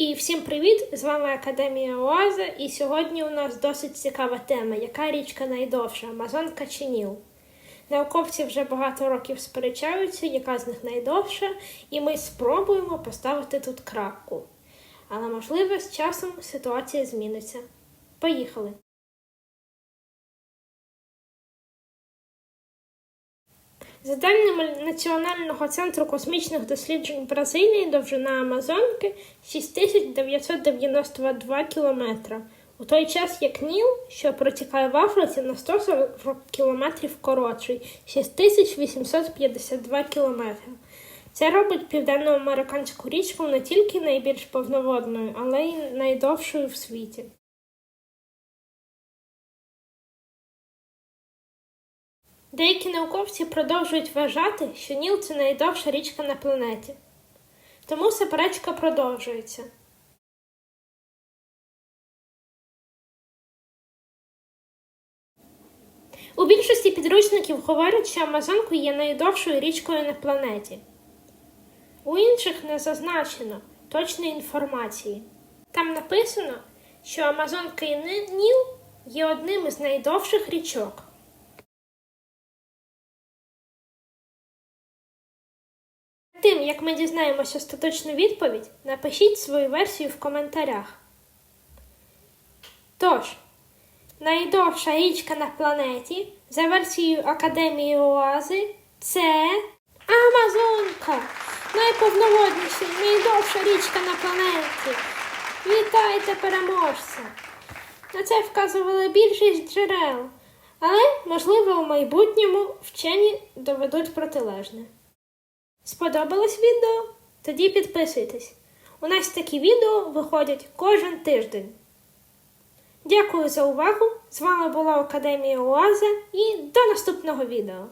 І всім привіт! З вами Академія Оаза. І сьогодні у нас досить цікава тема: яка річка найдовша Амазонка чи Ніл? Науковці вже багато років сперечаються, яка з них найдовша, і ми спробуємо поставити тут крапку. Але можливо, з часом ситуація зміниться. Поїхали! За даними Національного центру космічних досліджень Бразилії, довжина Амазонки 6992 кілометра, у той час як Ніл, що протікає в Африці, на 140 кілометрів коротший 6852 кілометри. Це робить південноамериканську річку не тільки найбільш повноводною, але й найдовшою в світі. Деякі науковці продовжують вважати, що Ніл це найдовша річка на планеті. Тому суперечка продовжується. У більшості підручників говорять, що Амазонка є найдовшою річкою на планеті. У інших не зазначено точної інформації. Там написано, що Амазонка і Ніл є одним із найдовших річок. Тим, як ми дізнаємося остаточну відповідь, напишіть свою версію в коментарях. Тож, найдовша річка на планеті за версією Академії Оази це Амазонка! Найповноводніша, найдовша річка на планеті. Вітайте переможця! На це вказували більшість джерел, але, можливо, у майбутньому вчені доведуть протилежне. Сподобалось відео? Тоді підписуйтесь. У нас такі відео виходять кожен тиждень. Дякую за увагу! З вами була Академія Оаза і до наступного відео!